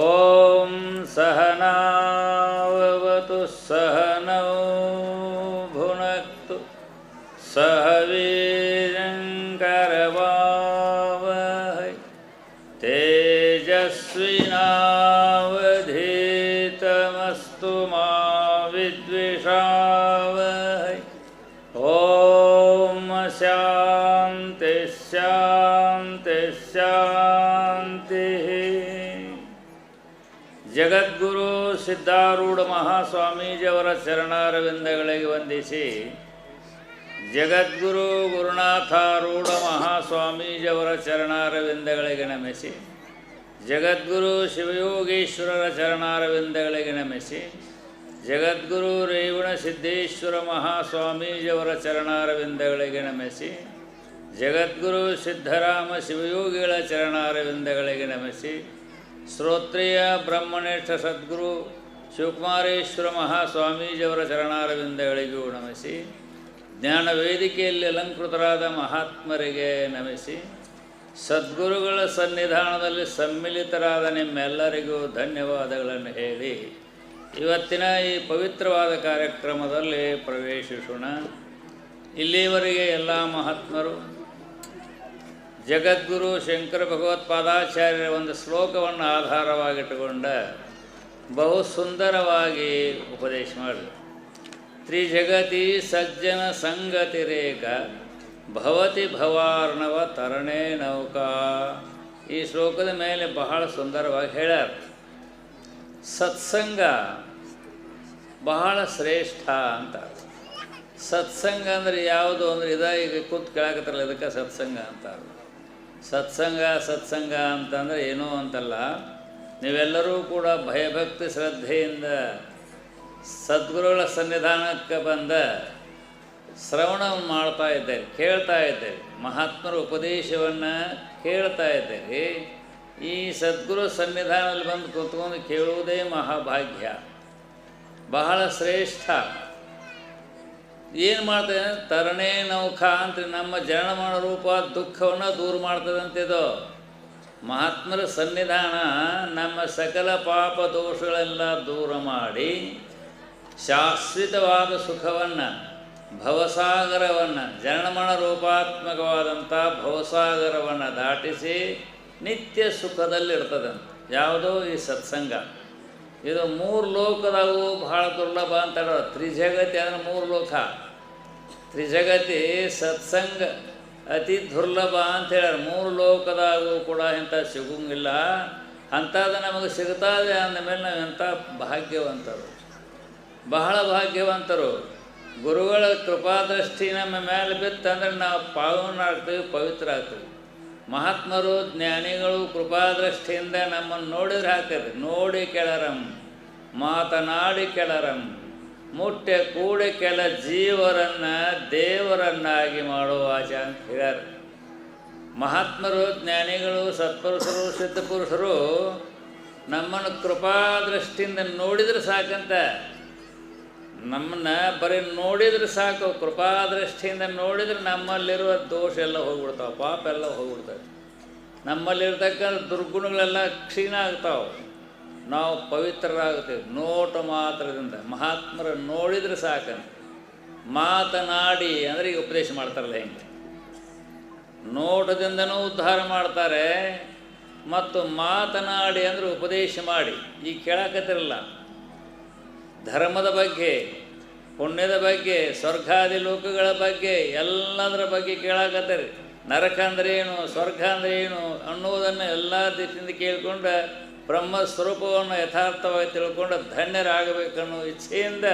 ॐ सहनावतु सहनौ भुनक्तु सह वीर्यङ्करवावहै तेजस्विनावधीतमस्तु मा विद्विषावहै ಜಗದ್ಗುರು ಸಿದ್ಧಾರೂಢ ಮಹಾಸ್ವಾಮೀಜಿಯವರ ಚರಣಾರವಿಂದಗಳಿಗೆ ವಂದಿಸಿ ಜಗದ್ಗುರು ಗುರುನಾಥಾರೂಢ ಮಹಾಸ್ವಾಮೀಜಿಯವರ ಚರಣಾರವಿಂದಗಳಿಗೆ ನಮಿಸಿ, ಜಗದ್ಗುರು ಶಿವಯೋಗೀಶ್ವರರ ಚರಣಾರವಿಂದಗಳಿಗೆ ನಮಿಸಿ, ಜಗದ್ಗುರು ರೇವಣ ಸಿದ್ದೇಶ್ವರ ಮಹಾಸ್ವಾಮೀಜಿಯವರ ಚರಣಾರವಿಂದಗಳಿಗೆ ನಮಿಸಿ, ಜಗದ್ಗುರು ಸಿದ್ಧರಾಮ ಶಿವಯೋಗಿಗಳ ಚರಣಾರವಿಂದಗಳಿಗೆ ನಮಿಸಿ ಶ್ರೋತ್ರಿಯ ಬ್ರಹ್ಮನಿಷ್ಠ ಸದ್ಗುರು ಶಿವಕುಮಾರೇಶ್ವರ ಮಹಾಸ್ವಾಮೀಜಿಯವರ ಚರಣಾರವಿಂದಗಳಿಗೂ ನಮಿಸಿ, ಜ್ಞಾನ ವೇದಿಕೆಯಲ್ಲಿ ಅಲಂಕೃತರಾದ ಮಹಾತ್ಮರಿಗೆ ನಮಿಸಿ, ಸದ್ಗುರುಗಳ ಸನ್ನಿಧಾನದಲ್ಲಿ ಸಮ್ಮಿಲಿತರಾದ ನಿಮ್ಮೆಲ್ಲರಿಗೂ ಧನ್ಯವಾದಗಳನ್ನು ಹೇಳಿ, ಇವತ್ತಿನ ಈ ಪವಿತ್ರವಾದ ಕಾರ್ಯಕ್ರಮದಲ್ಲಿ ಪ್ರವೇಶಿಸೋಣ. ಇಲ್ಲಿವರೆಗೆ ಎಲ್ಲ ಮಹಾತ್ಮರು ಜಗದ್ಗುರು ಶಂಕರ ಭಗವತ್ಪಾದಾಚಾರ್ಯರ ಒಂದು ಶ್ಲೋಕವನ್ನು ಆಧಾರವಾಗಿಟ್ಟುಕೊಂಡ ಬಹು ಸುಂದರವಾಗಿ ಉಪದೇಶ ಮಾಡಿದರು. ತ್ರಿಜಗತಿ ಸಜ್ಜನ ಸಂಗತಿ ರೇಖ ಭವತಿ ಭವಾರ್ಣವ ತರಣೇ ನೌಕಾ. ಈ ಶ್ಲೋಕದ ಮೇಲೆ ಬಹಳ ಸುಂದರವಾಗಿ ಹೇಳ್ಯಾರ. ಸತ್ಸಂಗ ಬಹಳ ಶ್ರೇಷ್ಠ ಅಂತ. ಸತ್ಸಂಗ ಅಂದರೆ ಯಾವುದು ಅಂದರೆ ಇದ ಈಗ ಕೂತ್ ಕೇಳಕತ್ತಲ್ಲ ಇದಕ್ಕೆ ಸತ್ಸಂಗ ಅಂತಾರೆ ಸತ್ಸಂಗ ಸತ್ಸಂಗ ಅಂತಂದರೆ ಏನೋ ಅಂತಲ್ಲ. ನೀವೆಲ್ಲರೂ ಕೂಡ ಭಯಭಕ್ತಿ ಶ್ರದ್ಧೆಯಿಂದ ಸದ್ಗುರುಗಳ ಸನ್ನಿಧಾನಕ್ಕೆ ಬಂದ ಶ್ರವಣ ಮಾಡ್ತಾ ಇದ್ದೇವೆ ಕೇಳ್ತಾ ಇದ್ದೇವೆ ಮಹಾತ್ಮರ ಉಪದೇಶವನ್ನು ಕೇಳ್ತಾ ಇದ್ದೇವೆ ಈ ಸದ್ಗುರು ಸನ್ನಿಧಾನದಲ್ಲಿ ಬಂದು ಕೂತ್ಕೊಂಡು ಕೇಳುವುದೇ ಮಹಾಭಾಗ್ಯ. ಬಹಳ ಶ್ರೇಷ್ಠ. ಏನು ಮಾಡ್ತದೆ ತರಣೇ ನೌಖ ಅಂತ ನಮ್ಮ ಜನಮಾನ ರೂಪ ದುಃಖವನ್ನು ದೂರ ಮಾಡ್ತದಂತಿದು. ಮಹಾತ್ಮರ ಸನ್ನಿಧಾನ ನಮ್ಮ ಸಕಲ ಪಾಪ ದೋಷಗಳೆಲ್ಲ ದೂರ ಮಾಡಿ ಶಾಶ್ವತವಾದ ಸುಖವನ್ನು, ಭವಸಾಗರವನ್ನು ಜನಮಣ ರೂಪಾತ್ಮಕವಾದಂಥ ಭವಸಾಗರವನ್ನು ದಾಟಿಸಿ ನಿತ್ಯ ಸುಖದಲ್ಲಿರ್ತದಂತೆ. ಯಾವುದೋ ಈ ಸತ್ಸಂಗ. ಇದು ಮೂರು ಲೋಕದಾಗೂ ಬಹಳ ದುರ್ಲಭ ಅಂತ ಹೇಳೋದು ತ್ರಿಜಗತಿ ಅಂದರೆ ಮೂರು ಲೋಕ. ತ್ರಿಜಗತಿ ಸತ್ಸಂಗ ಅತಿ ದುರ್ಲಭ ಅಂತ ಹೇಳ್ಯಾರ. ಮೂರು ಲೋಕದಾಗೂ ಕೂಡ ಇಂಥ ಸಿಗೋಂಗಿಲ್ಲ. ಅಂಥದ್ದು ನಮಗೆ ಸಿಗ್ತದೆ ಅಂದಮೇಲೆ ನಾವು ಎಂಥ ಭಾಗ್ಯವಂತರು. ಬಹಳ ಭಾಗ್ಯವಂತರು. ಗುರುಗಳ ಕೃಪಾದೃಷ್ಟಿ ನಮ್ಮ ಮೇಲೆ ಬಿತ್ತಂದ್ರೆ ನಾವು ಪಾವನಾಗ್ತೀವಿ ಪವಿತ್ರ ಆಗ್ತೀವಿ. ಮಹಾತ್ಮರು, ಜ್ಞಾನಿಗಳು ಕೃಪಾದೃಷ್ಟಿಯಿಂದ ನಮ್ಮನ್ನು ನೋಡಿದ್ರೆ ಹಾಕಿದ್ರು ನೋಡಿ ಕೆಳರಂ, ಮಾತನಾಡಿ ಕೆಳರಂ, ಮುಟ್ಟೆ ಕೂಡಿ ಕೆಲ ಜೀವರನ್ನು ದೇವರನ್ನಾಗಿ ಮಾಡುವ ಆಚೆ ಅಂತ ಹೇಳ್ಯಾರ. ಮಹಾತ್ಮರು, ಜ್ಞಾನಿಗಳು, ಸತ್ಪುರುಷರು, ಸಿದ್ಧಪುರುಷರು ನಮ್ಮನ್ನು ಕೃಪಾದೃಷ್ಟಿಯಿಂದ ನೋಡಿದ್ರೆ ಸಾಕಂತ. ನಮ್ಮನ್ನು ಬರೀ ನೋಡಿದ್ರೆ ಸಾಕು, ಕೃಪಾದೃಷ್ಟಿಯಿಂದ ನೋಡಿದ್ರೆ ನಮ್ಮಲ್ಲಿರುವ ದೋಷ ಎಲ್ಲ ಹೋಗ್ಬಿಡ್ತಾವ, ಪಾಪ ಎಲ್ಲ ಹೋಗ್ಬಿಡ್ತವೆ. ನಮ್ಮಲ್ಲಿರ್ತಕ್ಕಂಥ ದುರ್ಗುಣಗಳೆಲ್ಲ ಕ್ಷೀಣ ಆಗ್ತಾವೆ. ನಾವು ಪವಿತ್ರರಾಗುತ್ತೇವೆ ನೋಟ ಮಾತ್ರದಿಂದ ಮಹಾತ್ಮರ ನೋಡಿದ್ರೆ ಸಾಕು. ಮಾತನಾಡಿ ಅಂದರೆ ಈಗ ಉಪದೇಶ ಮಾಡ್ತಾರಲ್ಲ ಹೆಂಗೆ? ನೋಟದಿಂದನೂ ಉದ್ಧಾರ ಮಾಡ್ತಾರೆ, ಮತ್ತು ಮಾತನಾಡಿ ಅಂದರೆ ಉಪದೇಶ ಮಾಡಿ. ಈಗ ಕೇಳಕತ್ತಿರಲ್ಲ ಧರ್ಮದ ಬಗ್ಗೆ, ಪುಣ್ಯದ ಬಗ್ಗೆ, ಸ್ವರ್ಗಾದಿ ಲೋಕಗಳ ಬಗ್ಗೆ ಎಲ್ಲದರ ಬಗ್ಗೆ ಕೇಳಾಕತ್ತಾರೆ. ನರಕ ಅಂದ್ರೆ ಏನು, ಸ್ವರ್ಗ ಅಂದ್ರೆ ಏನು ಅನ್ನುವುದನ್ನು ಎಲ್ಲ ದಿಕ್ಕಿಂದ ಕೇಳಿಕೊಂಡು ಬ್ರಹ್ಮ ಸ್ವರೂಪವನ್ನು ಯಥಾರ್ಥವಾಗಿ ತಿಳ್ಕೊಂಡು ಧನ್ಯರಾಗಬೇಕನ್ನೋ ಇಚ್ಛೆಯಿಂದ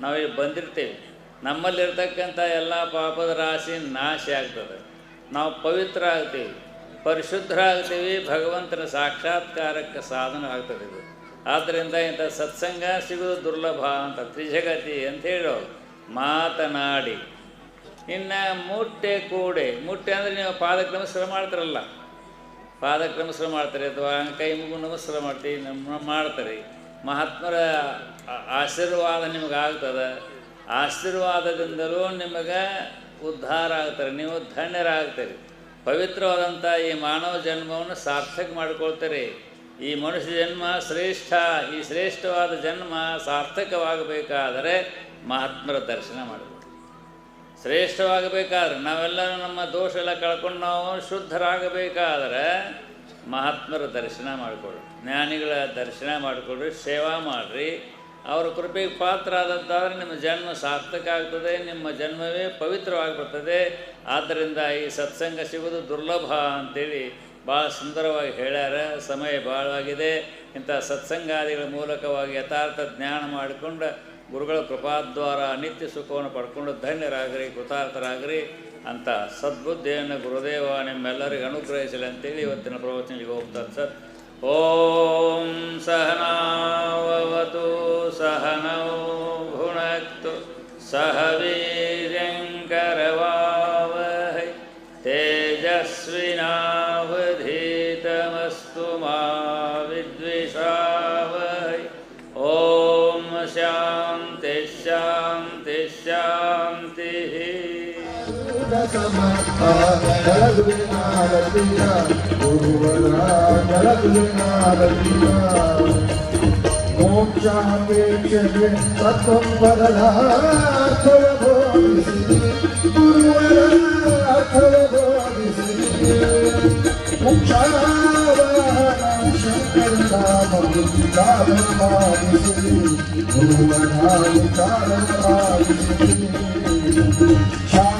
ನಾವಿಲ್ಲಿ ಬಂದಿರ್ತೇವೆ. ನಮ್ಮಲ್ಲಿರ್ತಕ್ಕಂಥ ಎಲ್ಲ ಪಾಪದ ರಾಶಿ ನಾಶ ಆಗ್ತದೆ. ನಾವು ಪವಿತ್ರ ಆಗ್ತೀವಿ ಪರಿಶುದ್ಧ ಆಗ್ತೀವಿ ಭಗವಂತನ ಸಾಕ್ಷಾತ್ಕಾರಕ್ಕೆ ಸಾಧನ ಆಗ್ತದೆ ಇದು. ಆದ್ದರಿಂದ ಇಂಥ ಸತ್ಸಂಗ ಸಿಗೋದು ದುರ್ಲಭ ಅಂತ ತ್ರಿಜಗತಿ ಅಂತ ಹೇಳೋ. ಮಾತನಾಡಿ. ಇನ್ನು ಮುಟ್ಟೆ ಕೂಡೆ. ಮುಟ್ಟೆ ಅಂದರೆ ನೀವು ಪಾದಕ್ಕೆ ನಮಸ್ಕಾರ ಮಾಡ್ತಾರಲ್ಲ. ಪಾದಕ್ಕೆ ನಮಸ್ಕಾರ ಮಾಡ್ತಾರೆ ಅಥವಾ ಕೈ ಮುಗು ನಮಸ್ಕಾರ ಮಾಡ್ತೀವಿ ನಮ್ಮ ಮಾಡ್ತಾರೆ. ಮಹಾತ್ಮರ ಆಶೀರ್ವಾದ ನಿಮಗೆ ಆಗ್ತದೆ. ಆಶೀರ್ವಾದದಿಂದಲೂ ನಿಮಗೆ ಉದ್ಧಾರ ಆಗ್ತಾರೆ. ನೀವು ಧನ್ಯರಾಗ್ತೀರಿ. ಪವಿತ್ರವಾದಂಥ ಈ ಮಾನವ ಜನ್ಮವನ್ನು ಸಾರ್ಥಕ ಮಾಡ್ಕೊಳ್ತೀರಿ. ಈ ಮನುಷ್ಯ ಜನ್ಮ ಶ್ರೇಷ್ಠ, ಈ ಶ್ರೇಷ್ಠವಾದ ಜನ್ಮ ಸಾರ್ಥಕವಾಗಬೇಕಾದರೆ ಮಹಾತ್ಮರ ದರ್ಶನ ಮಾಡಬೇಕು. ಶ್ರೇಷ್ಠವಾಗಬೇಕಾದ್ರೆ ನಾವೆಲ್ಲರೂ ನಮ್ಮ ದೋಷ ಎಲ್ಲ ಕಳ್ಕೊಂಡು ನಾವು ಶುದ್ಧರಾಗಬೇಕಾದ್ರೆ ಮಹಾತ್ಮರ ದರ್ಶನ ಮಾಡಿಕೊಡ್ರಿ ಜ್ಞಾನಿಗಳ ದರ್ಶನ ಮಾಡಿಕೊಡ್ರಿ ಸೇವಾ ಮಾಡಿರಿ. ಅವರ ಕೃಪೆಗೆ ಪಾತ್ರ ಆದದ್ದಾದರೆ ನಿಮ್ಮ ಜನ್ಮ ಸಾರ್ಥಕ ಆಗ್ತದೆ, ನಿಮ್ಮ ಜನ್ಮವೇ ಪವಿತ್ರವಾಗಿಬಿಡ್ತದೆ ಆದ್ದರಿಂದ ಈ ಸತ್ಸಂಗ ಸಿಗೋದು ದುರ್ಲಭ ಅಂತೇಳಿ ಭಾಳ ಸುಂದರವಾಗಿ ಹೇಳ್ಯಾರ, ಸಮಯ ಭಾಳವಾಗಿದೆ ಇಂಥ ಸತ್ಸಂಗಾದಿಗಳ ಮೂಲಕವಾಗಿ ಯಥಾರ್ಥ ಜ್ಞಾನ ಮಾಡಿಕೊಂಡು ಗುರುಗಳ ಕೃಪಾದ್ವಾರ ನಿತ್ಯ ಸುಖವನ್ನು ಪಡ್ಕೊಂಡು ಧನ್ಯರಾಗ್ರಿ, ಕೃತಾರ್ಥರಾಗ್ರಿ ಅಂತ ಸದ್ಬುದ್ಧಿಯನ್ನು ಗುರುದೇವ ನಿಮ್ಮೆಲ್ಲರಿಗೆ ಅನುಗ್ರಹಿಸಲಿ ಅಂತೇಳಿ ಇವತ್ತಿನ ಪ್ರವಚನಕ್ಕೆ ಹೋಗ್ತಾರೆ ಸರ್. ಓಂ ಸಹನಾವತು ಸಹನೌ ಗುಣಕ್ತು ಸಹ ವೀರ್ಯಂಕರವಾವಹೈ तत्त्वं बदलाथोदिसि गुरुवराथोदिसि मोक्षावाहनं शङ्करनाममुदितारमादिसि गुरुवरादितारमादिसि